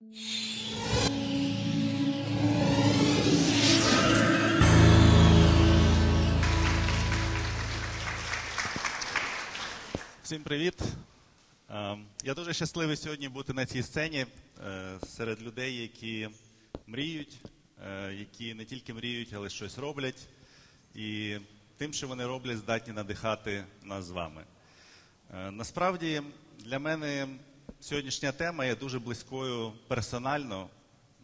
Всім привіт. Е, Я дуже щасливий сьогодні бути на цій сцені е, серед людей, які мріють, е, які не тільки мріють, але щось роблять. І тим, що вони роблять, здатні надихати нас з вами. Е, Насправді для мене сьогоднішня тема є дуже близькою персонально,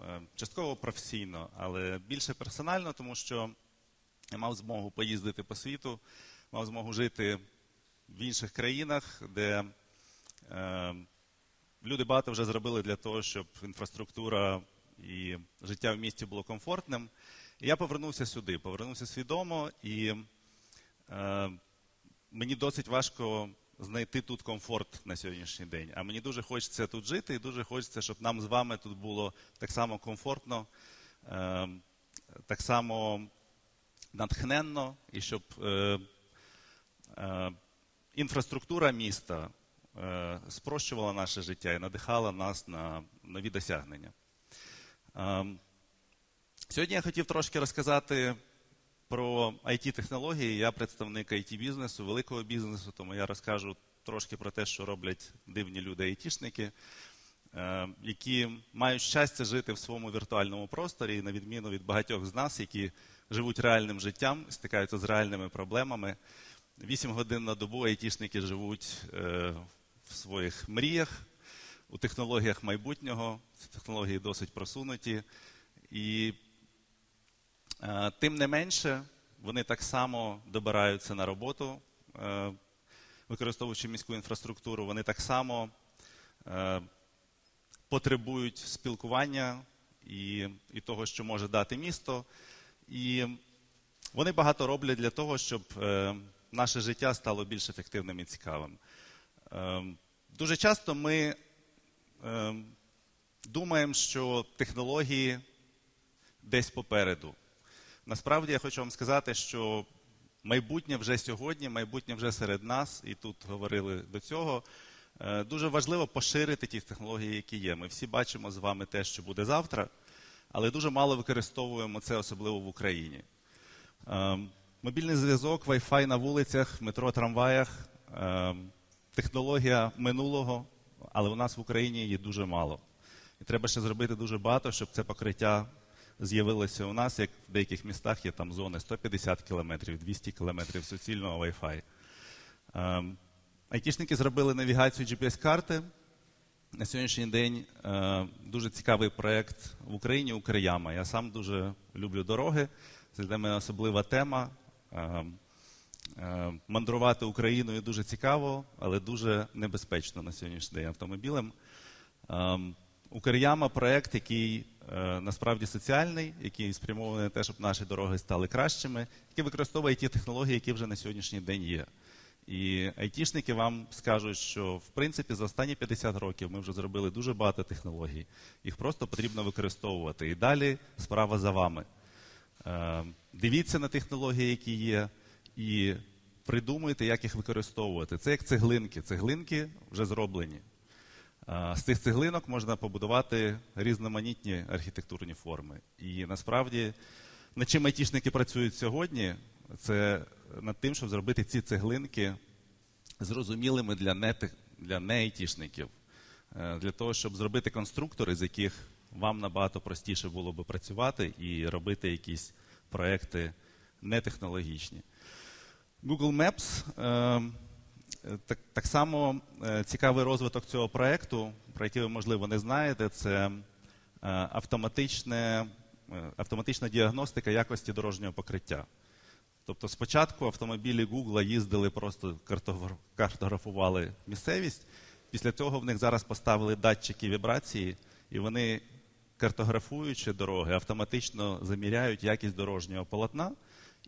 е, частково професійно, але більше персонально, тому що я мав змогу поїздити по світу, мав змогу жити в інших країнах, де е, люди багато вже зробили для того, щоб інфраструктура і життя в місті було комфортним. І я повернувся сюди, повернувся свідомо, і е, мені досить важко знайти тут комфорт на сьогоднішній день. А мені дуже хочеться тут жити, і дуже хочеться, щоб нам з вами тут було так само комфортно, е, так само натхненно, і щоб е, е, інфраструктура міста е, спрощувала наше життя і надихала нас на нові досягнення. Е, Сьогодні я хотів трошки розказати про IT-технології. Я представник IT-бізнесу, великого бізнесу, тому я розкажу трошки про те, що роблять дивні люди айтішники, е, які мають щастя жити в своєму віртуальному просторі, на відміну від багатьох з нас, які живуть реальним життям, стикаються з реальними проблемами. Вісім годин на добу айтішники живуть е, в своїх мріях, у технологіях майбутнього. Технології досить просунуті. І тим не менше, вони так само добираються на роботу, е, використовуючи міську інфраструктуру, вони так само е, потребують спілкування і, і того, що може дати місто. І вони багато роблять для того, щоб е, наше життя стало більш ефективним і цікавим. Е, дуже часто ми е, думаємо, що технології десь попереду. Насправді я хочу вам сказати, що майбутнє вже сьогодні, майбутнє вже серед нас, і тут говорили до цього. Е, Дуже важливо поширити ті технології, які є. Ми всі бачимо з вами те, що буде завтра, але дуже мало використовуємо це, особливо в Україні. Е, Мобільний зв'язок, Wi-Fi на вулицях, метро, трамваях, е, технологія минулого, але у нас в Україні її дуже мало. І треба ще зробити дуже багато, щоб це покриття з'явилося у нас, як в деяких містах є там зони 150 кілометрів, 200 кілометрів суцільного Wi-Fi. Ем, Айтішники зробили навігацію GPS-карти. На сьогоднішній день е, дуже цікавий проєкт в Україні Укряма. Я сам дуже люблю дороги. Це для мене особлива тема. Е, е, мандрувати Україною дуже цікаво, але дуже небезпечно на сьогоднішній день автомобілем. Е, Укряма проєкт, який насправді соціальний, який спрямований на те, щоб наші дороги стали кращими, який використовує ті технології, які вже на сьогоднішній день є. І айтішники вам скажуть, що в принципі за останні 50 років ми вже зробили дуже багато технологій. Їх просто потрібно використовувати. І далі справа за вами. Е, Дивіться на технології, які є, і придумуйте, як їх використовувати. Це як цеглинки. Цеглинки вже зроблені. З цих цеглинок можна побудувати різноманітні архітектурні форми. І насправді, над чим айтішники працюють сьогодні, це над тим, щоб зробити ці цеглинки зрозумілими для не, для не. Е, Для того, щоб зробити конструктори, з яких вам набагато простіше було би працювати і робити якісь проекти нетехнологічні. Google Maps е, так, так само е, цікавий розвиток цього проекту, про який ви, можливо, не знаєте, це е, автоматичне, е, автоматична діагностика якості дорожнього покриття. Тобто спочатку автомобілі Google їздили, просто картографували місцевість. Після цього в них зараз поставили датчики вібрації, і вони, картографуючи дороги, автоматично заміряють якість дорожнього полотна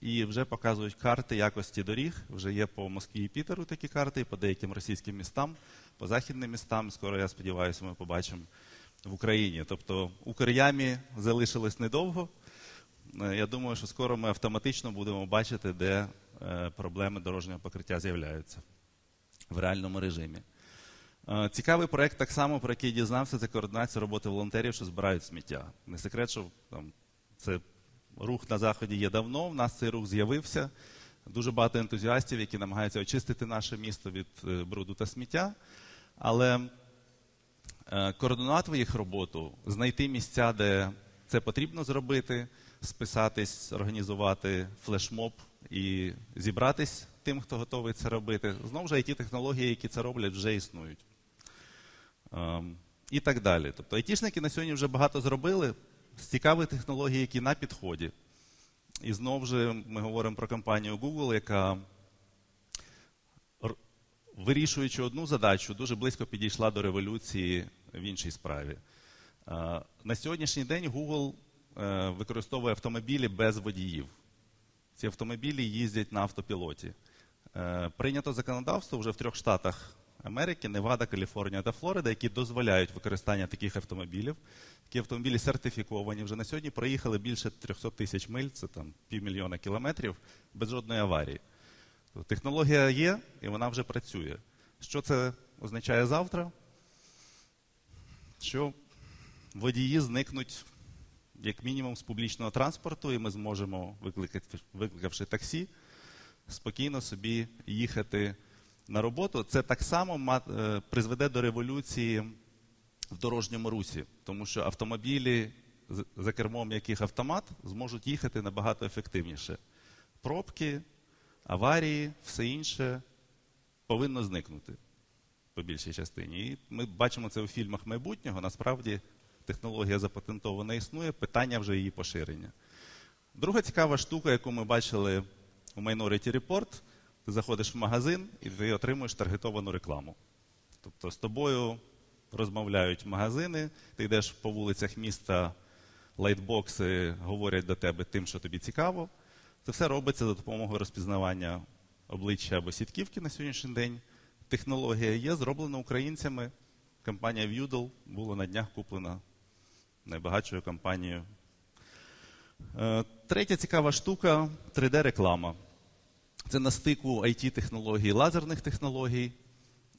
і вже показують карти якості доріг. Вже є по Москві і Пітеру такі карти, і по деяким російським містам, по західним містам. Скоро, я сподіваюся, ми побачимо в Україні. Тобто Укрямі залишилось недовго. Е, Я думаю, що скоро ми автоматично будемо бачити, де е, проблеми дорожнього покриття з'являються в реальному режимі. Е, Цікавий проект, так само, про який дізнався, це координація роботи волонтерів, що збирають сміття. Не секрет, що там, це рух на заході є давно. В нас цей рух з'явився. Дуже багато ентузіастів, які намагаються очистити наше місто від е, бруду та сміття. Але е, координувати їх роботу, знайти місця, де це потрібно зробити, списатись, організувати флешмоб і зібратись тим, хто готовий це робити. Знову ж ті технології, які це роблять, вже існують. Ем, І так далі. Тобто айтішники на сьогодні вже багато зробили з цікавих технологій, які на підході. І знову ж ми говоримо про компанію Google, яка, вирішуючи одну задачу, дуже близько підійшла до революції в іншій справі. Е, На сьогоднішній день Google е, використовує автомобілі без водіїв. Ці автомобілі їздять на автопілоті. Е, Прийнято законодавство вже в трьох штатах Америки, Невада, Каліфорнія та Флорида, які дозволяють використання таких автомобілів. Такі автомобілі сертифіковані. Вже на сьогодні проїхали більше 300 тисяч миль, це там півмільйона кілометрів, без жодної аварії. Тобто Технологія є і вона вже працює. Що це означає завтра? Що водії зникнуть як мінімум з публічного транспорту, і ми зможемо, викликавши таксі, спокійно собі їхати на роботу. Це так само е, призведе до революції в дорожньому русі, тому що автомобілі, за кермом яких автомат, зможуть їхати набагато ефективніше. Пробки, аварії, все інше повинно зникнути по більшій частині. І ми бачимо це у фільмах майбутнього. Насправді технологія запатентована існує, питання вже її поширення. Друга цікава штука, яку ми бачили у Minority Report, ти заходиш в магазин і ти отримуєш таргетовану рекламу. Тобто з тобою розмовляють магазини, ти йдеш по вулицях міста, лайтбокси говорять до тебе тим, що тобі цікаво. Це все робиться за допомогою розпізнавання обличчя або сітківки на сьогоднішній день. Технологія є, зроблена українцями. Компанія Vudel була на днях куплена найбагатшою компанією. Е, Третя цікава штука 3D-реклама. Це на стику IT-технологій, лазерних технологій,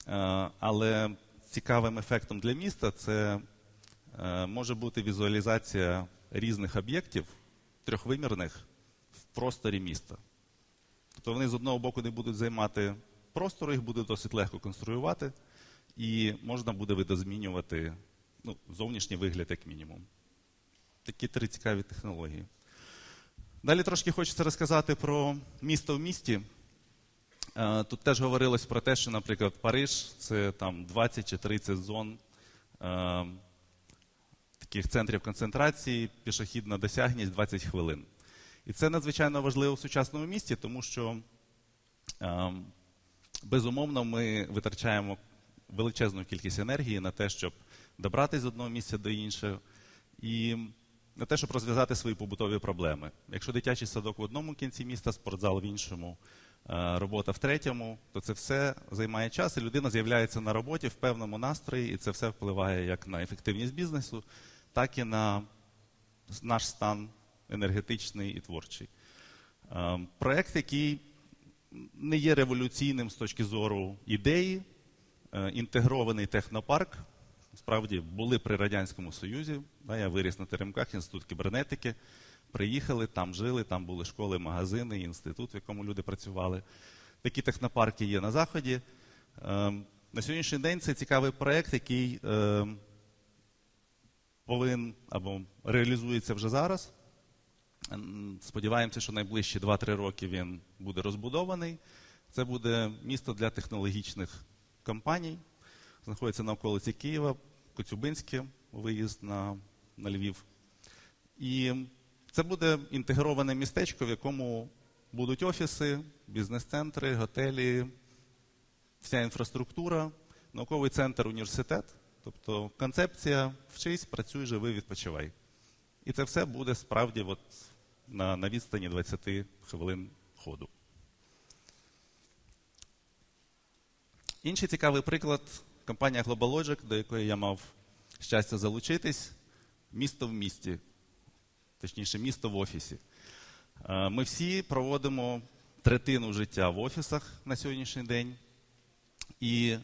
Е, але цікавим ефектом для міста це е, може бути візуалізація різних об'єктів трьохвимірних в просторі міста. Тобто вони з одного боку не будуть займати простору, їх буде досить легко конструювати, і можна буде видозмінювати ну, зовнішній вигляд, як мінімум. Такі три цікаві технології. Далі трошки хочеться розказати про місто в місті. Е, Тут теж говорилось про те, що, наприклад, Париж це там 20 чи 30 зон е, таких центрів концентрації, пішохідна досягність 20 хвилин. І це надзвичайно важливо в сучасному місті, тому що е, безумовно ми витрачаємо величезну кількість енергії на те, щоб добратися з одного місця до іншого, і на те, щоб розв'язати свої побутові проблеми. Якщо дитячий садок в одному кінці міста, спортзал в іншому, е, робота в третьому, то це все займає час, і людина з'являється на роботі в певному настрої, і це все впливає як на ефективність бізнесу, так і на наш стан енергетичний і творчий. Е, Проект, який не є революційним з точки зору ідеї, е, інтегрований технопарк. Справді були при Радянському Союзі. Я виріс на Теремках, інститут кібернетики. Приїхали, там жили, там були школи, магазини, інститут, в якому люди працювали. Такі технопарки є на Заході. Е, На сьогоднішній день це цікавий проєкт, який е, повинен або реалізується вже зараз. Сподіваємося, що найближчі 2-3 роки він буде розбудований. Це буде місто для технологічних компаній. Знаходиться на околиці Києва, Коцюбинське, виїзд на, на Львів. І це буде інтегроване містечко, в якому будуть офіси, бізнес-центри, готелі, вся інфраструктура, науковий центр, університет. Тобто концепція вчись, працюй, живи, відпочивай. І це все буде справді от на, на відстані 20 хвилин ходу. Інший цікавий приклад компанія GlobalLogic, до якої я мав щастя залучитись, місто в місті, точніше, місто в офісі. Е, Ми всі проводимо третину життя в офісах на сьогоднішній день. І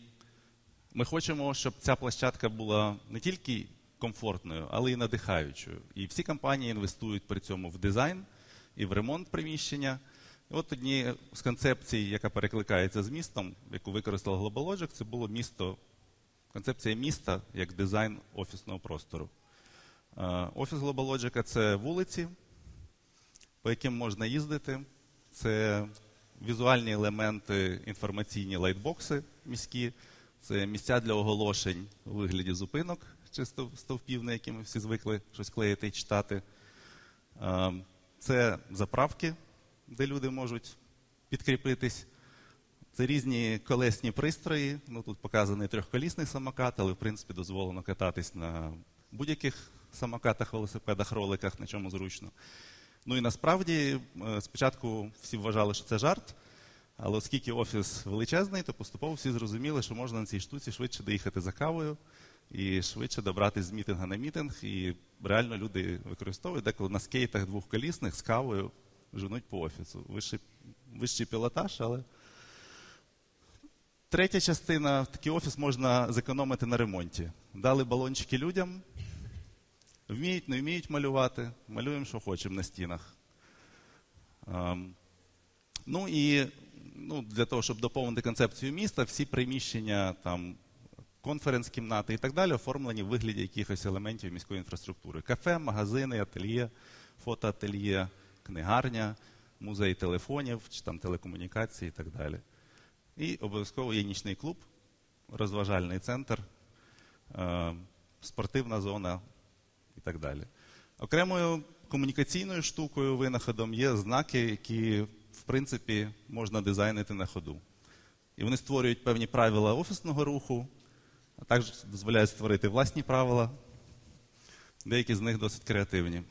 Ми хочемо, щоб ця площадка була не тільки комфортною, але й надихаючою. І всі компанії інвестують при цьому в дизайн і в ремонт приміщення. От одні з концепцій, яка перекликається з містом, яку використала GlobalLogic, це було місто, концепція міста як дизайн офісного простору. Е, Офіс GlobalLogic – це вулиці, по яким можна їздити. Це візуальні елементи, інформаційні лайтбокси міські, це місця для оголошень у вигляді зупинок чи стовпів, на які ми всі звикли щось клеїти і читати. Е, Це заправки, де люди можуть підкріпитись. Це різні колесні пристрої. Ну, Тут показаний трьохколісний самокат, але в принципі дозволено кататись на будь-яких самокатах, велосипедах, роликах, на чому зручно. Ну і насправді е, спочатку всі вважали, що це жарт, але оскільки офіс величезний, то поступово всі зрозуміли, що можна на цій штуці швидше доїхати за кавою і швидше добратися з мітинга на мітинг. І реально люди використовують деколи на скейтах двохколісних з кавою женуть по офісу. Вищий, вищий пілотаж, але. Третя частина такий офіс можна зекономити на ремонті. Дали балончики людям, вміють, не вміють малювати, малюємо, що хочемо на стінах. Ем, ну і ну, для того, щоб доповнити концепцію міста, всі приміщення, там, конференц-кімнати і так далі оформлені в вигляді якихось елементів міської інфраструктури: кафе, магазини, ательє, фотоательє, книгарня, музей телефонів, чи там телекомунікації і так далі. І обов'язково є нічний клуб, розважальний центр, е, спортивна зона і так далі. Окремою комунікаційною штукою, винаходом є знаки, які, в принципі, можна дизайнити на ходу. І вони створюють певні правила офісного руху, а також дозволяють створити власні правила. Деякі з них досить креативні.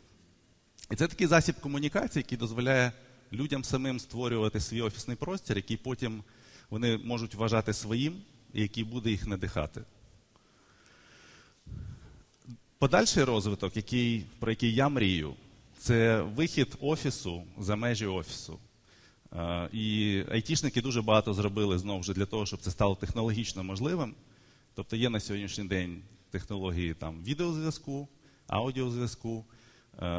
І це такий засіб комунікації, який дозволяє людям самим створювати свій офісний простір, який потім вони можуть вважати своїм який буде їх надихати. Подальший розвиток, який, про який я мрію, це вихід офісу за межі офісу. І айтішники дуже багато зробили знову ж для того, щоб це стало технологічно можливим. Тобто є на сьогоднішній день технології там, відеозв'язку, аудіозв'язку,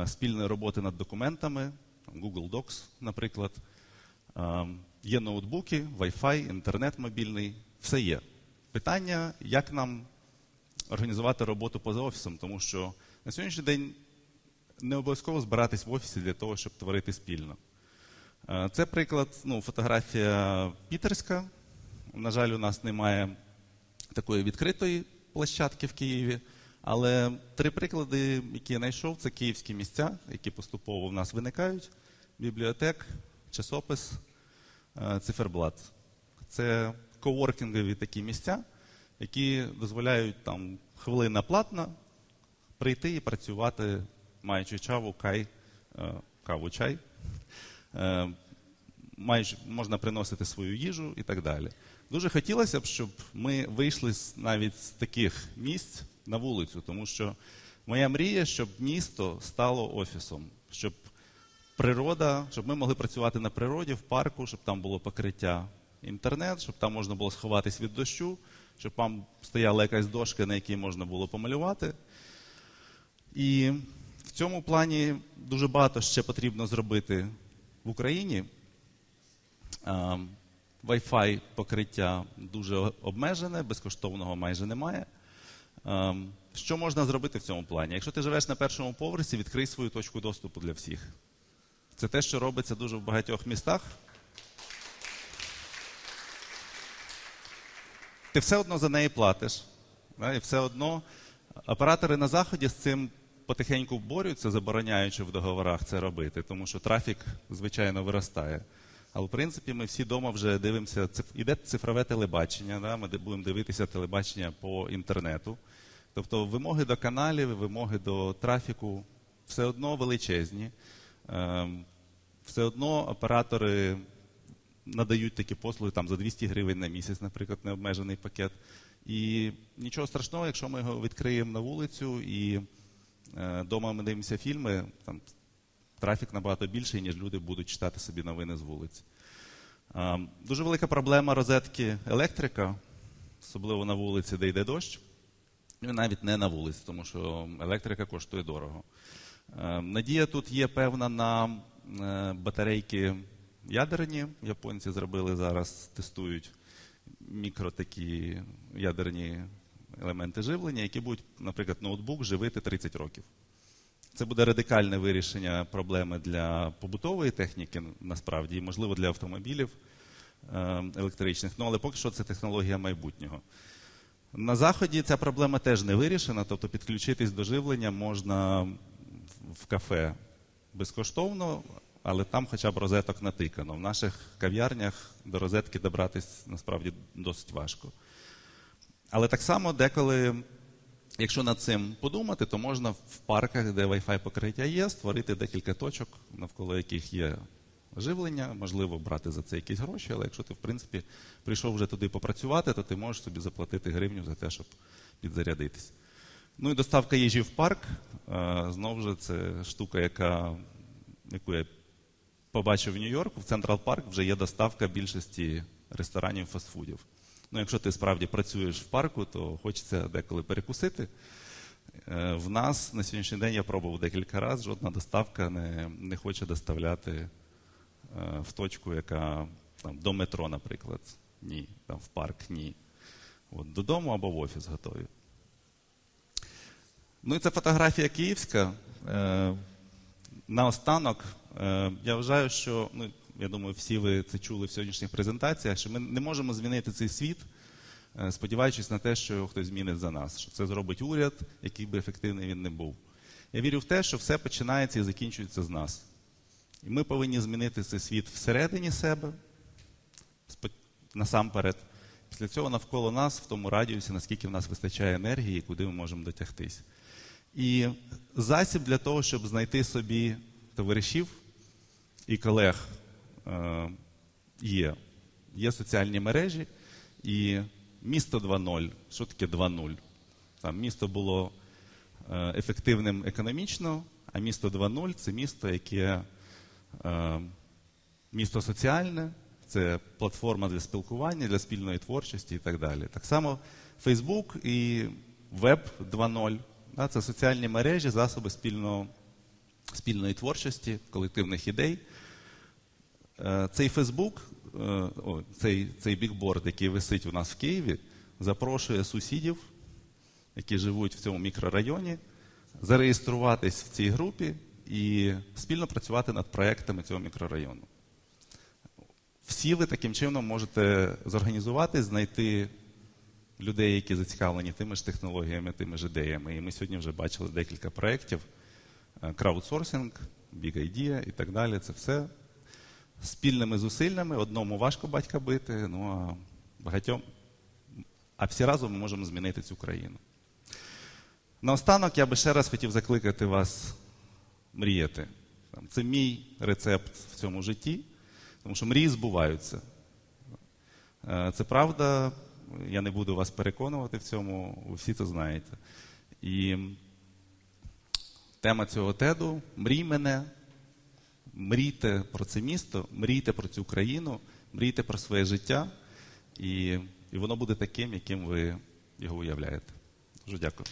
спільної роботи над документами, Google Docs, наприклад. Є ноутбуки, Wi-Fi, інтернет мобільний, все є. Питання, як нам організувати роботу поза офісом, тому що на сьогоднішній день не обов'язково збиратись в офісі для того, щоб творити спільно. Це приклад, ну, фотографія пітерська. На жаль, у нас немає такої відкритої площадки в Києві. Але три приклади, які я знайшов, це київські місця, які поступово в нас виникають: бібліотек, часопис, циферблат. Це коворкінгові такі місця, які дозволяють там хвилина платна прийти і працювати, маючи чаву, кай, каву, чай. Маючи, можна приносити свою їжу і так далі. Дуже хотілося б, щоб ми вийшли навіть з таких місць на вулицю, тому що моя мрія, щоб місто стало офісом, щоб природа, щоб ми могли працювати на природі, в парку, щоб там було покриття інтернет, щоб там можна було сховатись від дощу, щоб там стояла якась дошка, на якій можна було помалювати. І в цьому плані дуже багато ще потрібно зробити в Україні. Wi-Fi покриття дуже обмежене, безкоштовного майже немає. Що можна зробити в цьому плані? Якщо ти живеш на першому поверсі, відкрий свою точку доступу для всіх. Це те, що робиться дуже в багатьох містах. Ти все одно за неї платиш. І все одно оператори на Заході з цим потихеньку борються, забороняючи в договорах це робити, тому що трафік, звичайно, виростає. Але в принципі ми всі вдома вже дивимося, іде цифрове телебачення, да? ми будемо дивитися телебачення по інтернету. Тобто вимоги до каналів, вимоги до трафіку все одно величезні. Ем, все одно оператори надають такі послуги там, за 200 гривень на місяць, наприклад, необмежений пакет. І нічого страшного, якщо ми його відкриємо на вулицю і вдома е, ми дивимося фільми, там трафік набагато більший, ніж люди будуть читати собі новини з вулиць. Ем, дуже велика проблема розетки електрика. особливо на вулиці, де йде дощ. І навіть не на вулиці, тому що електрика коштує дорого. Е, Надія тут є певна на е, батарейки ядерні. Японці зробили зараз, тестують мікро такі ядерні елементи живлення, які будуть, наприклад, ноутбук живити 30 років. Це буде радикальне вирішення проблеми для побутової техніки, насправді, і, можливо, для автомобілів е, електричних. Ну, але поки що це технологія майбутнього. На Заході ця проблема теж не вирішена, тобто підключитись до живлення можна в кафе безкоштовно, але там хоча б розеток натикано. В наших кав'ярнях до розетки добратись насправді досить важко. Але так само деколи, якщо над цим подумати, то можна в парках, де Wi-Fi покриття є, створити декілька точок, навколо яких є живлення, можливо, брати за це якісь гроші, але якщо ти, в принципі, прийшов вже туди попрацювати, то ти можеш собі заплатити гривню за те, щоб підзарядитись. Ну і доставка їжі в парк. Е, Знову ж це штука, яка, яку я побачив в Нью-Йорку. В Централ Парк вже є доставка більшості ресторанів фастфудів. Ну, якщо ти справді працюєш в парку, то хочеться деколи перекусити. Е, В нас на сьогоднішній день я пробував декілька разів, жодна доставка не, не хоче доставляти е, в точку, яка там, до метро, наприклад. Ні, там в парк ні. От, додому або в офіс готові. Ну і це фотографія київська. Е, наостанок, е, я вважаю, що ну, я думаю, всі ви це чули в сьогоднішніх презентаціях, що ми не можемо змінити цей світ, е, сподіваючись на те, що його хтось змінить за нас, що це зробить уряд, який би ефективний він не був. Я вірю в те, що все починається і закінчується з нас. І ми повинні змінити цей світ всередині себе, насамперед. Після цього навколо нас, в тому радіусі, наскільки в нас вистачає енергії, куди ми можемо дотягтись. І засіб для того, щоб знайти собі товаришів і колег е, є. Є соціальні мережі і місто 2.0. Що таке 2.0? Там місто було е, ефективним економічно, а місто 2.0 це місто, яке е, місто соціальне, це платформа для спілкування, для спільної творчості і так далі. Так само Facebook і Web 2.0 да, це соціальні мережі, засоби спільного, спільної творчості, колективних ідей. Е, Цей Фейсбук, е, цей, цей бікборд, який висить у нас в Києві, запрошує сусідів, які живуть в цьому мікрорайоні, зареєструватись в цій групі і спільно працювати над проектами цього мікрорайону. Всі ви таким чином можете зорганізувати, знайти людей, які зацікавлені тими ж технологіями, тими ж ідеями. І ми сьогодні вже бачили декілька проєктів: Е, краудсорсинг, Big Idea і так далі. Це все спільними зусиллями. Одному важко батька бити, ну а багатьом. А всі разом ми можемо змінити цю країну. Наостанок я би ще раз хотів закликати вас мріяти. Це мій рецепт в цьому житті, тому що мрії збуваються. Е, Це правда, я не буду вас переконувати в цьому, всі це знаєте. І тема цього теду мрій мене, мрійте про це місто, мрійте про цю країну, мрійте про своє життя, і, і воно буде таким, яким ви його уявляєте. Дуже дякую.